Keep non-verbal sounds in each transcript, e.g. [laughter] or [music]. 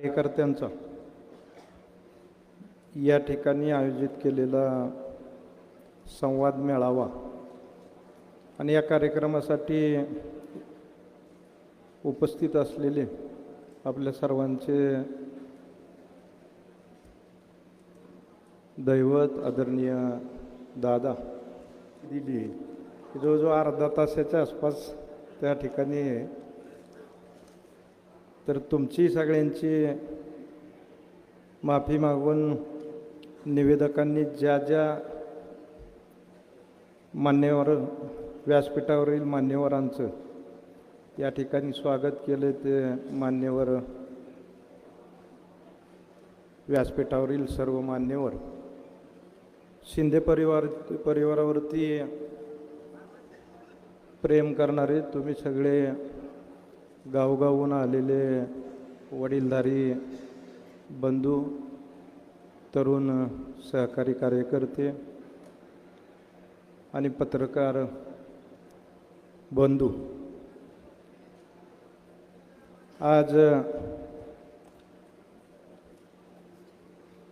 कार्यकर्त्यांचा. या ठिकाणी आयोजित केलेला संवाद मेळावा आणि या कार्यक्रमासाठी उपस्थित असलेले आपल्या सर्वांचे दैवत आदरणीय दादा दिली जवळजवळ अर्धा तासाच्या आसपास त्या ठिकाणी तर तुमची सगळ्यांची माफी मागून निवेदकांनी ज्या ज्या मान्यवर व्यासपीठावरील मान्यवरांचं या ठिकाणी स्वागत केले ते मान्यवर व्यासपीठावरील सर्व मान्यवर. शिंदे परिवार परिवारावरती प्रेम करणारे तुम्ही सगळे गावगावून आलेले वडीलधारी बंधू तरुण सहकारी कार्यकर्ते आणि पत्रकार बंधू. आज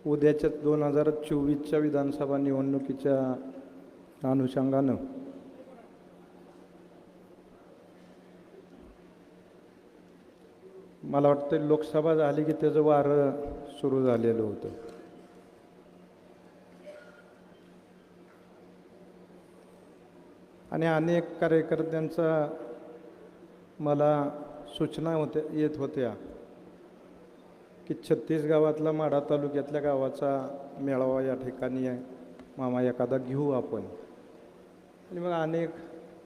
उद्याच्या दोन हजार चोवीसच्या विधानसभा निवडणुकीच्या अनुषंगानं मला वाटतं लोकसभा झाली की त्याचं वारं सुरू झालेलं होतं. आणि अनेक कार्यकर्त्यांचा मला सूचना होत्या येत होत्या की छत्तीस गावातला माढा तालुक्यातल्या गावाचा मेळावा या ठिकाणी आहे. मामा एखादा घेऊ आपण. आणि मग अनेक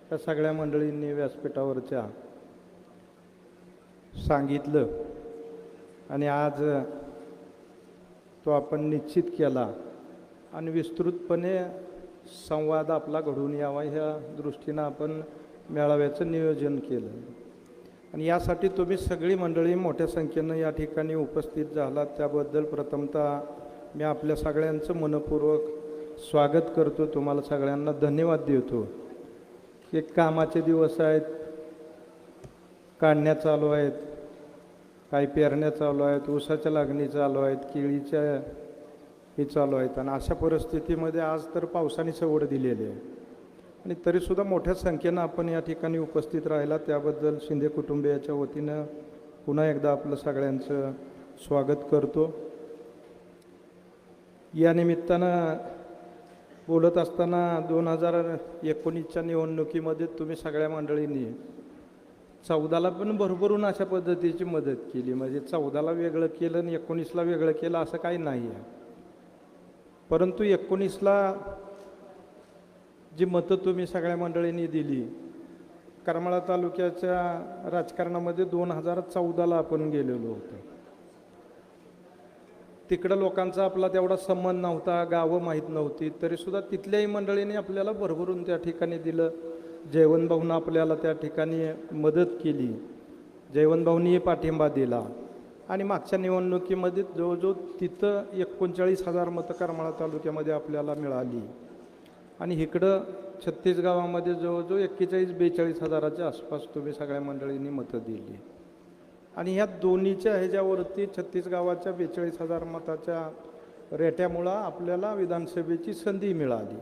त्या सगळ्या मंडळींनी व्यासपीठावरच्या सांगितलं. आणि आज तो आपण निश्चित केला. आणि विस्तृतपणे संवाद आपला घडून यावा ह्या दृष्टीनं आपण मेळाव्याचं नियोजन केलं. आणि यासाठी तुम्ही सगळी मंडळी मोठ्या संख्येनं या ठिकाणी उपस्थित झालात. त्याबद्दल प्रथमतः मी आपल्या सगळ्यांचं मनपूर्वक स्वागत करतो. तुम्हाला सगळ्यांना धन्यवाद देतो. एक कामाचे दिवस आहेत. काढण्या चालू आहेत. काही पेरण्या चालू आहेत ऊसाच्या लागणी चालू आहेत केळीच्या हे चालू आहेत. आणि अशा परिस्थितीमध्ये आज तर पावसाने सवड दिलेली आहे. आणि तरीसुद्धा मोठ्या संख्येनं आपण या ठिकाणी उपस्थित राहिला. त्याबद्दल शिंदे कुटुंबियाच्या वतीनं पुन्हा एकदा आपलं सगळ्यांचं स्वागत करतो. या निमित्तानं बोलत असताना दोन हजार एकोणीसच्या निवडणुकीमध्ये तुम्ही सगळ्या मंडळींनी चौदाला पण भरभरून अशा पद्धतीची मदत केली. म्हणजे चौदाला वेगळं केलं आणि एकोणीसला वेगळं केलं असं काही नाही आहे. परंतु एकोणीसला जी मतं तुम्ही सगळ्या मंडळींनी दिली करमाळा तालुक्याच्या राजकारणामध्ये दोन हजार चौदाला आपण गेलेलो होतो. तिकडं लोकांचा आपला तेवढा संबंध नव्हता गावं माहीत नव्हती तरीसुद्धा तिथल्याही मंडळींनी आपल्याला भरभरून त्या ठिकाणी दिलं. जयवंतभाऊनं आपल्याला त्या ठिकाणी मदत केली. जयवंतभाऊनीही पाठिंबा दिला. आणि मागच्या निवडणुकीमध्ये जवळजवळ तिथं एकोणचाळीस हजार मतं करमाळा तालुक्यामध्ये आपल्याला मिळाली. आणि इकडं छत्तीस गावामध्ये जवळजवळ एक्केचाळीस बेचाळीस हजाराच्या आसपास तुम्ही सगळ्या मंडळींनी मतं दिली. आणि ह्या दोन्हीच्या ह्याच्यावरती छत्तीस गावाच्या बेचाळीस हजार मताच्या रेट्यामुळं आपल्याला विधानसभेची संधी मिळाली.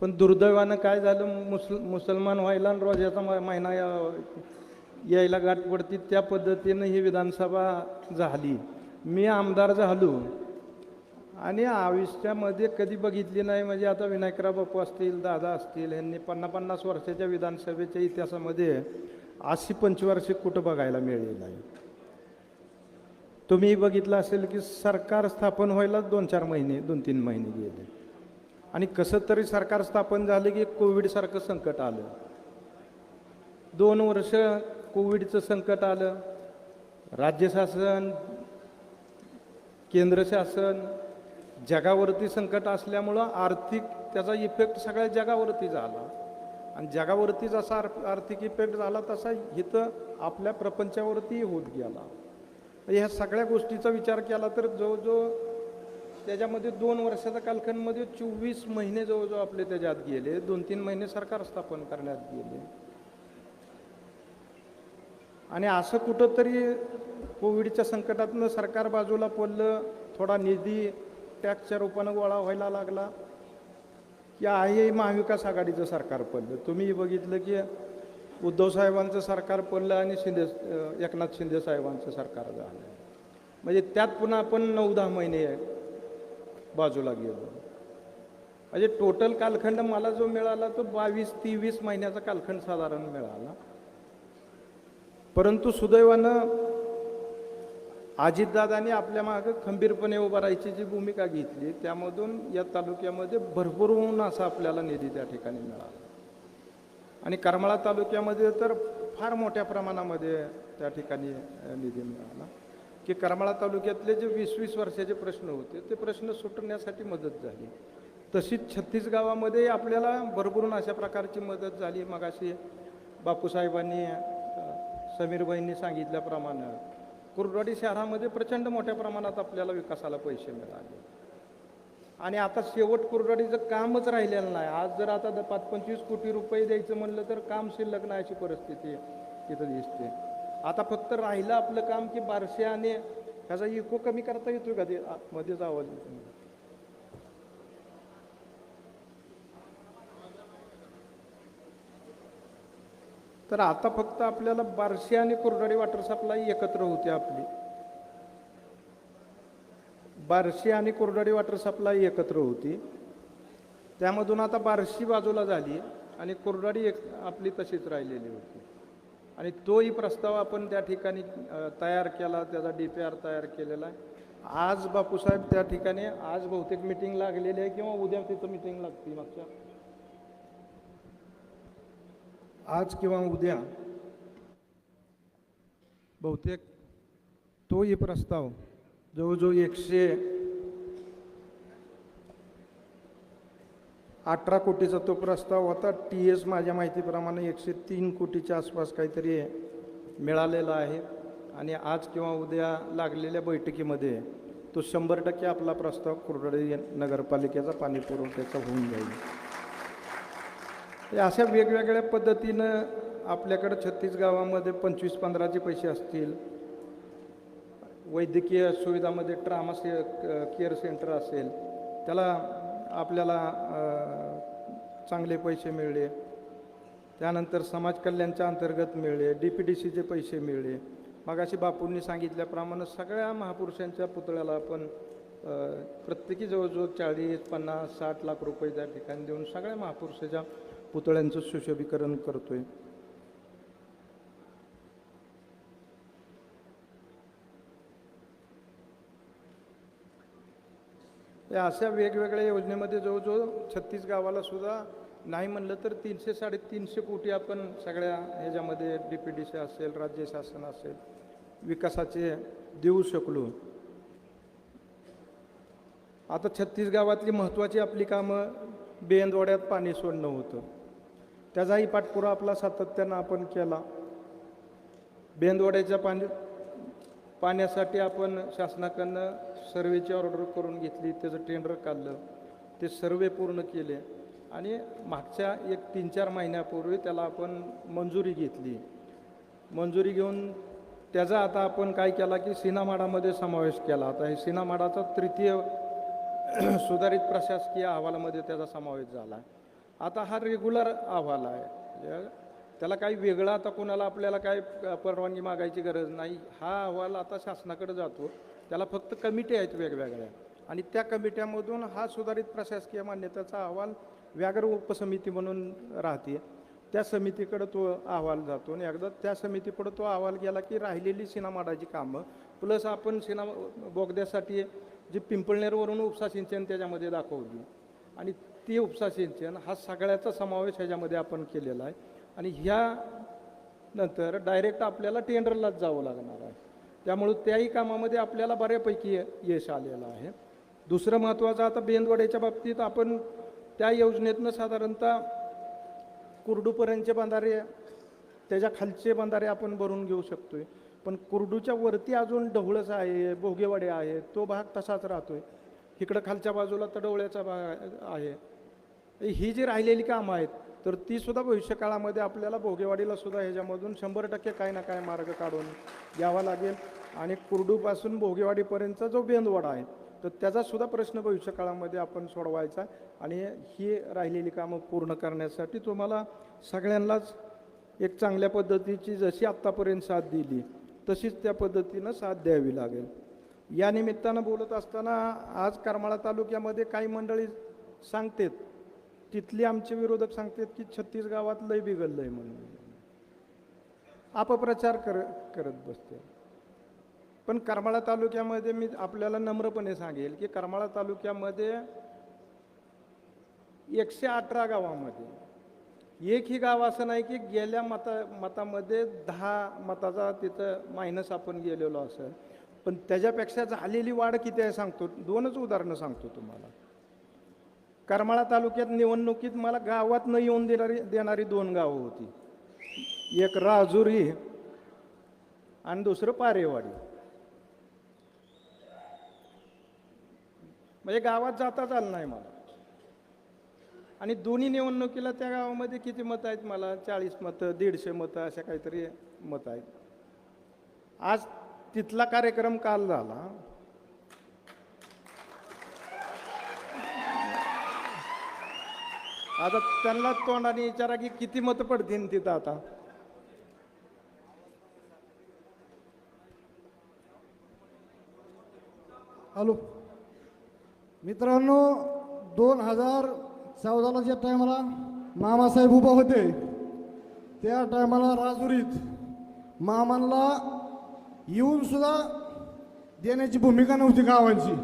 पण दुर्दैवानं काय झालं? मुसल मुसलमान व्हायला आणि रोजाचा म- महिना या- यायला गाठ पडती. त्या पद्धतीनं ही विधानसभा झाली. मी आमदार झालो. आणि आयुष्यामध्ये कधी बघितली नाही म्हणजे आता विनायकराव बापू असतील दादा असतील यांनी पन्नास पन्नास वर्षाच्या विधानसभेच्या इतिहासामध्ये अशी पंचवार्षिक कुठं बघायला मिळेल नाही. तुम्ही बघितलं असेल की सरकार स्थापन व्हायला दोन चार महिने दोन तीन महिने गेले. आणि कसं तरी सरकार स्थापन झालं की कोविडसारखं संकट आलं. दोन वर्ष कोविडचं संकट आलं. राज्य शासन केंद्र शासन जगावरती संकट असल्यामुळं आर्थिक त्याचा इफेक्ट सगळ्या जगावरती झाला. आणि जगावरती जसा आर- आर्थिक इफेक्ट झाला तसा इथं आपल्या प्रपंचावरतीही होत गेला. म्हणजे ह्या सगळ्या गोष्टीचा विचार केला तर जवळजवळ त्याच्यामध्ये दोन वर्षाच्या कालखंडमध्ये चोवीस महिने जवळजवळ आपले त्याच्यात गेले. दोन तीन महिने सरकार स्थापन करण्यात गेले. आणि असं कुठंतरी कोविडच्या संकटातनं सरकार बाजूला पडलं. थोडा निधी टॅक्सच्या रूपानं गोळा व्हायला लागला. की आहे महाविकास आघाडीचं सरकार पडलं. तुम्ही बघितलं की उद्धव साहेबांचं सरकार पडलं आणि शिंदे एकनाथ शिंदे साहेबांचं सरकार झालं. म्हणजे त्यात पुन्हा आपण नऊ दहा महिने बाजूला गेलो. म्हणजे टोटल कालखंड मला जो मिळाला तो बावीस तेवीस महिन्याचा कालखंड साधारण मिळाला. परंतु सुदैवानं अजितदादांनी आपल्या मागं खंबीरपणे उभं राहायची जी भूमिका घेतली त्यामधून या तालुक्यामध्ये भरभरून असा आपल्याला निधी त्या ठिकाणी मिळाला. आणि करमाळा तालुक्यामध्ये तर फार मोठ्या प्रमाणामध्ये त्या ठिकाणी निधी मिळाला. की करमाळा तालुक्यातले जे वीस वीस वर्षाचे प्रश्न होते ते प्रश्न सुटण्यासाठी मदत झाली. तशीच छत्तीसगावामध्ये आपल्याला भरभरून अशा प्रकारची मदत झाली. मगाशी बापूसाहेबांनी समीरबाईंनी सांगितल्याप्रमाणे कुर्डवाडी शहरामध्ये प्रचंड मोठ्या प्रमाणात आपल्याला विकासाला पैसे मिळाले. आणि आता शेवट कुर्डवाडीचं कामच राहिलेलं नाही. आज जर आता द- पाच पंचवीस कोटी रुपये द्यायचं म्हणलं तर काम शिल्लक नाही अशी परिस्थिती तिथं दिसते. आता फक्त राहिलं आपलं काम की बारशे आणि ह्याचा इको कमी करता येतो का? ते मध्येच आवाज येतो तर आता फक्त आपल्याला बार्शी आणि कुर्डाडी वॉटर सप्लाय एकत्र होते आपली. बारशी आणि कोरडाडी वॉटर सप्लाय एकत्र होती. त्यामधून आता बारशी बाजूला झाली आणि कोरडाडी एक आपली तशीच राहिलेली होती. आणि तोही प्रस्ताव आपण त्या ठिकाणी तयार केला त्याचा डी पी आर तयार केलेला आहे. आज बापूसाहेब त्या ठिकाणी आज बहुतेक मिटिंग लागलेली आहे किंवा उद्या तिथं मिटिंग लागते मागच्या आज किंवा उद्या बहुतेक तोही प्रस्ताव जवळजवळ एकशे अठरा कोटीचा तो प्रस्ताव होता. टी एस माझ्या माहितीप्रमाणे एकशे तीन कोटीच्या आसपास काहीतरी मिळालेला आहे. आणि आज किंवा उद्या लागलेल्या बैठकीमध्ये तो शंभर टक्के आपला प्रस्ताव कुर्डडी नगरपालिकेचा पाणी पुरवठ्याचा होऊन जाईल. अशा वेगवेगळ्या पद्धतीनं आपल्याकडं छत्तीस गावामध्ये पंचवीस पंधराचे पैसे असतील. वैद्यकीय सुविधामध्ये ट्रामा से केअर सेंटर असेल त्याला आपल्याला चांगले पैसे मिळले. त्यानंतर समाज कल्याणच्या अंतर्गत मिळले डी पी डी सीचे पैसे मिळले. मगाशी बापूंनी सांगितल्याप्रमाणे सगळ्या महापुरुषांच्या पुतळ्याला आपण प्रत्येकी जवळजवळ चाळीस पन्नास साठ लाख रुपये त्या ठिकाणी देऊन सगळ्या महापुरुषाच्या पुतळ्यांचं सुशोभीकरण करतोय. या अशा वेगवेगळ्या योजनेमध्ये जवळजवळ छत्तीस गावाला सुद्धा नाही म्हणलं तर तीनशे साडेतीनशे कोटी आपण सगळ्या ह्याच्यामध्ये डी पी डी सी असेल राज्य शासन असेल विकासाचे देऊ शकलो. आता छत्तीस गावातली महत्त्वाची आपली कामं बेंदवाड्यात पाणी सोडणं होतं. त्याचाही पाठपुरा आपला सातत्यानं आपण केला. बेंदवड्याच्या पाणी पाण्यासाठी आपण शासनाकडनं सर्वेची ऑर्डर करून घेतली. त्याचं टेंडर काढलं. ते सर्वे पूर्ण केले. आणि मागच्या एक तीन चार महिन्यापूर्वी त्याला आपण मंजुरी घेतली. मंजुरी घेऊन त्याचा आता आपण काय केला की सिनामाडामध्ये समावेश केला. आता हे सिनामाडाचा तृतीय [clears throat] सुधारित प्रशासकीय अहवालामध्ये त्याचा समावेश झाला. आता हा रेग्युलर अहवाल आहे. म्हणजे त्याला काही वेगळं आता कोणाला आपल्याला काय परवानगी मागायची गरज नाही. हा अहवाल आता शासनाकडे जातो. त्याला फक्त कमिटी आहेत वेगवेगळ्या. आणि त्या कमिट्यामधून हा सुधारित प्रशासकीय मान्यतेचा अहवाल व्याघ्र उपसमिती म्हणून राहते. त्या समितीकडे तो अहवाल जातो. आणि एकदा त्या समितीपुढे तो अहवाल गेला की राहिलेली सिनामाडाची कामं. प्लस आपण सिना बोगद्यासाठी जी पिंपळनेरवरून उपसा सिंचन त्याच्यामध्ये दाखवली. आणि ते उपसा सिंचन हा सगळ्याचा समावेश ह्याच्यामध्ये आपण केलेला आहे. आणि ह्या नंतर डायरेक्ट आपल्याला टेंडरलाच जावं लागणार आहे. त्यामुळं त्याही कामामध्ये आपल्याला बऱ्यापैकी य- यश आलेलं आहे. दुसरं महत्त्वाचं आता बेंदवड्याच्या बाबतीत आपण त्या योजनेतनं साधारणतः कुर्डूपर्यंतचे बंधारे त्याच्या खालचे बंधारे आपण भरून घेऊ शकतो आहे पण कुर्डूच्या वरती अजून ढवळस आहे भोगेवाडे आहे तो भाग तसाच राहतो आहे इकडं खालच्या बाजूला तडवळ्याचा भाग आहे. ही जी राहिलेली कामं आहेत तर ती सुद्धा भविष्यकाळामध्ये आपल्याला भोगेवाडीला सुद्धा ह्याच्यामधून शंभर टक्के काही ना काही मार्ग काढून घ्यावा लागेल. आणि कुर्डूपासून भोगेवाडीपर्यंतचा जो बेंदवाडा आहे तर त्याचासुद्धा प्रश्न भविष्यकाळामध्ये आपण सोडवायचा. आणि ही राहिलेली कामं पूर्ण करण्यासाठी तुम्हाला सगळ्यांनाच एक चांगल्या पद्धतीची जशी आत्तापर्यंत साथ दिली तशीच त्या पद्धतीनं साथ द्यावी लागेल. या निमित्तानं बोलत असताना आज करमाळा तालुक्यामध्ये काही मंडळी सांगतात तिथले आमचे विरोधक सांगतात की छत्तीस गावात लय आहे म्हणून. अपप्रचार कर करत बसते. पण करमाळा तालुक्यामध्ये मी आपल्याला नम्रपणे सांगेल की करमाळा तालुक्यामध्ये एकशे अठरा गावामध्ये एकही गाव असं नाही की गेल्या मता मतामध्ये दहा मताचा तिथं मायनस आपण गेलेलो असेल पण त्याच्यापेक्षा झालेली वाढ किती आहे सांगतो. दोनच उदाहरणं सांगतो तुम्हाला. करमाळा तालुक्यात निवडणुकीत मला गावात न येऊन देणारी देणारी दोन गावं होती. एक राजुरी आणि दुसरं पारेवाडी. म्हणजे गावात जाताच आलं नाही मला. आणि दोन्ही निवडणुकीला त्या गावामध्ये किती मतं आहेत मला? चाळीस मतं दीडशे मतं अशा काहीतरी मतं आहेत. आज तिथला कार्यक्रम काल झाला. आता त्यांना तोंडाने विचारा की किती मतं पडतील तिथं आता. हॅलो. मित्रांनो दोन हजार चौदाला ज्या टायमाला मामासाहेब उभा होते. त्या टायमाला राजुरीत मामांना येऊन सुद्धा देण्याची भूमिका नव्हती गावांची.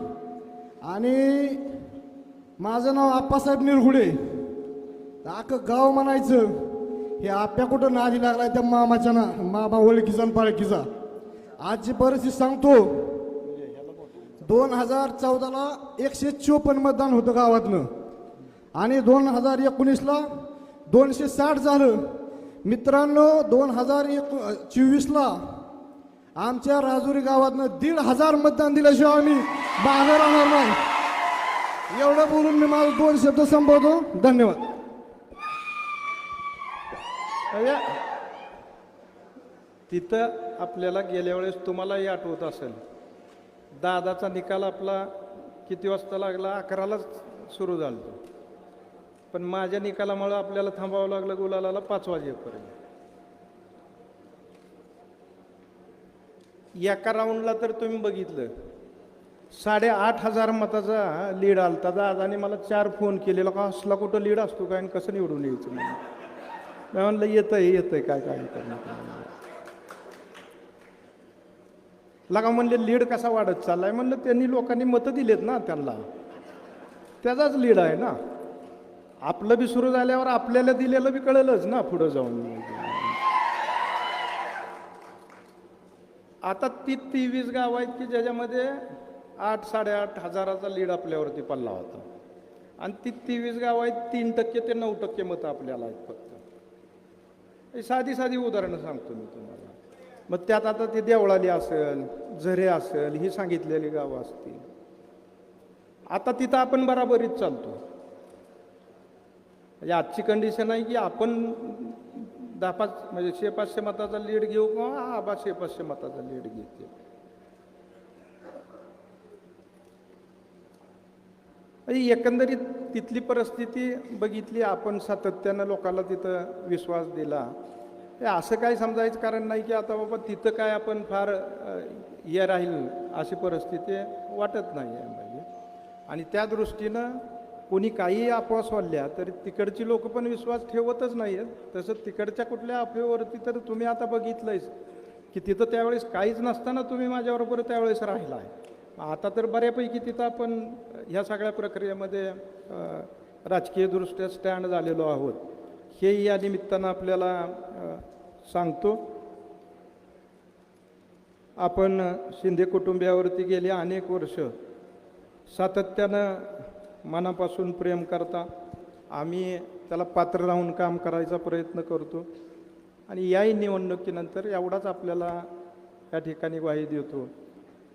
आणि माझं नाव आप्पासाहेब निरगुडे. तर अख्खं गाव म्हणायचं हे आप्या कुठं नादी लागलाय त्या मामाच्या ना मामा ओळखीचा आणि पाळखीचा. आजची परिस्थिती सांगतो दोन हजार चौदाला एकशे चोपन्न मतदान होतं गावातनं. आणि दोन हजार एकोणीसला दोनशे साठ झालं. मित्रांनो दोन हजार एक चोवीसला आमच्या राजुरी गावातनं दीड हजार मतदान दिल्याशिवाय आम्ही बाहेर राहणार नाही. एवढं बोलून मी माझं दोन शब्द संपवतो. धन्यवाद. तिथं आपल्याला गेल्या वेळेस तुम्हालाही आठवत असेल. दादाचा निकाल आपला किती वाजता लागला? अकरालाच सुरू झाला पण माझ्या निकालामुळं आपल्याला थांबावं लागलं गुलालाला पाच वाजेपर्यंत. एका राऊंडला तर तुम्ही बघितलं. साडेआठ हजार मताचा लीड आलता दादाने मला चार फोन केलेला का असला कुठं लीड असतो काय आणि कसं निवडून यायचं मी म्हणलं येतंय येतंय काय काय करणार. लगा म्हणले लीड कसा वाढत चाललाय? म्हणलं त्यांनी लोकांनी मतं दिलेत ना त्यांना. त्याचाच लीड आहे ना. आपलं बी सुरू झाल्यावर आपल्याला दिलेलं बी कळलंच ना पुढं जाऊन. आता ती तेवीस गावं आहेत की ज्याच्यामध्ये आठ साडेआठ हजाराचा लीड आपल्यावरती पडला होता. आणि ती तेवीस गावं आहेत तीन टक्के ते नऊ टक्के मतं आपल्याला आहेत फक्त. साधी साधी उदाहरणं सांगतो मी तुम्हाला. मग त्यात आता ते देवळाली असेल झरे असेल ही सांगितलेली गावं असतील. आता तिथं आपण बराबरीत चालतो. म्हणजे आजची कंडिशन आहे की आपण दहा पाच म्हणजे शे पाचशे मताचा लीड घेऊ किंवा आबा शे पाचशे मताचा लीड घेते. म्हणजे एकंदरीत तिथली परिस्थिती बघितली आपण सातत्यानं लोकांना तिथं विश्वास दिला. हे असं काही समजायचं कारण नाही की आता बाबा तिथं काय आपण फार हे राहील अशी परिस्थिती वाटत नाही आहे. म्हणजे आणि त्या दृष्टीनं कोणी काही अफवा सोडल्या तरी तिकडची लोक पण विश्वास ठेवतच नाही आहेत तसं तिकडच्या कुठल्या अफवेवरती तर तुम्ही आता बघितलंयच की तिथं त्यावेळेस काहीच नसताना तुम्ही माझ्याबरोबर त्यावेळेस राहिला आहे आता तर बऱ्यापैकी तिथं आपण ह्या सगळ्या प्रक्रियेमध्ये राजकीयदृष्ट्या स्टँड झालेलो आहोत. हेही या निमित्तानं आपल्याला सांगतो. आपण शिंदे कुटुंबियावरती गेली अनेक वर्ष सातत्यानं मनापासून प्रेम करता आम्ही त्याला पात्र राहून काम करायचा प्रयत्न करतो. आणि याही निवडणुकीनंतर एवढाच आपल्याला या ठिकाणी ग्वाही देतो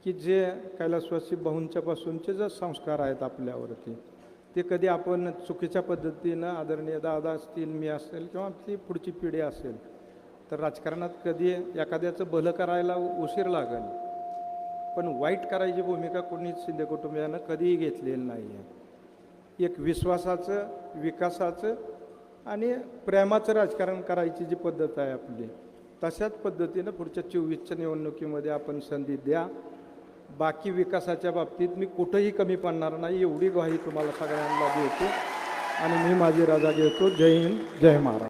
की जे कैलासवासी बहुंच्यापासूनचे जे संस्कार आहेत आपल्यावरती ते कधी आपण चुकीच्या पद्धतीनं आदरणीय दादा असतील मी असेल किंवा आपली पुढची पिढी असेल तर राजकारणात कधी एखाद्याचं भलं करायला उशीर लागेल. पण वाईट करायची भूमिका कोणीच शिंदे कुटुंबियानं कधीही घेतलेली नाही आहे एक विश्वासाचं विकासाचं आणि प्रेमाचं राजकारण करायची जी पद्धत आहे आपली तशाच पद्धतीनं पुढच्या चोवीसच्या निवडणुकीमध्ये आपण संधी द्या. बाकी विकासाच्या बाबतीत मी कुठंही कमी पडणार नाही एवढी ग्वाही तुम्हाला सगळ्यांना देतो. आणि मी माझी राजा घेतो. जय हिंद जय महाराज